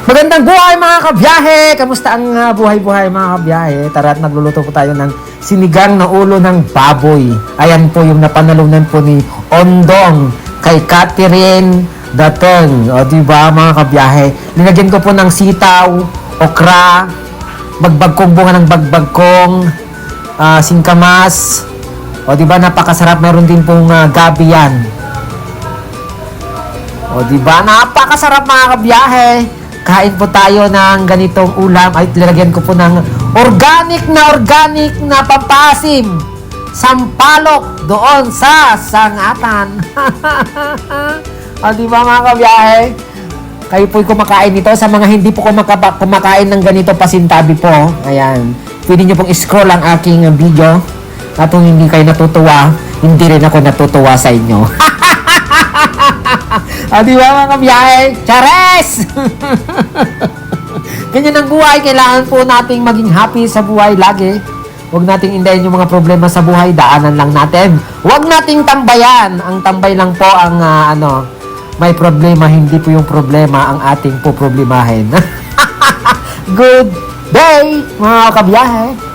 Magandang buhay mga kabiyahe! Kamusta ang ah, buhay-buhay mga kabiyahe? Tara at nagluluto po tayo ng sinigang na ulo ng baboy. Ayan po yung napanalunan po ni Ondong kay Catherine Datong. O di ba mga kabiyahe? Linagyan ko po ng sitaw, okra, bagbagkong bunga ng bagbagkong, ah, singkamas. O di ba napakasarap meron din pong ah, gabi yan. O di ba napakasarap mga kabiyahe. Kain po tayo ng ganitong ulam ay lalagyan ko po ng organic na organic na pampasim. Sampalok doon sa sangatan. o di ba mga kabiyahe? Kayo po'y kumakain nito. Sa mga hindi po kumaka- kumakain ng ganito pasintabi po. Ayan. Pwede nyo pong scroll ang aking video. At kung hindi kayo natutuwa, hindi rin ako natutuwa sa inyo. Ah, di ba mga kabiyahe? Chares! Ganyan ang buhay. Kailangan po nating maging happy sa buhay lagi. Huwag nating indayin yung mga problema sa buhay. Daanan lang natin. Huwag nating tambayan. Ang tambay lang po ang ah, ano, may problema. Hindi po yung problema ang ating po problemahin. Good day, mga kabiyahe.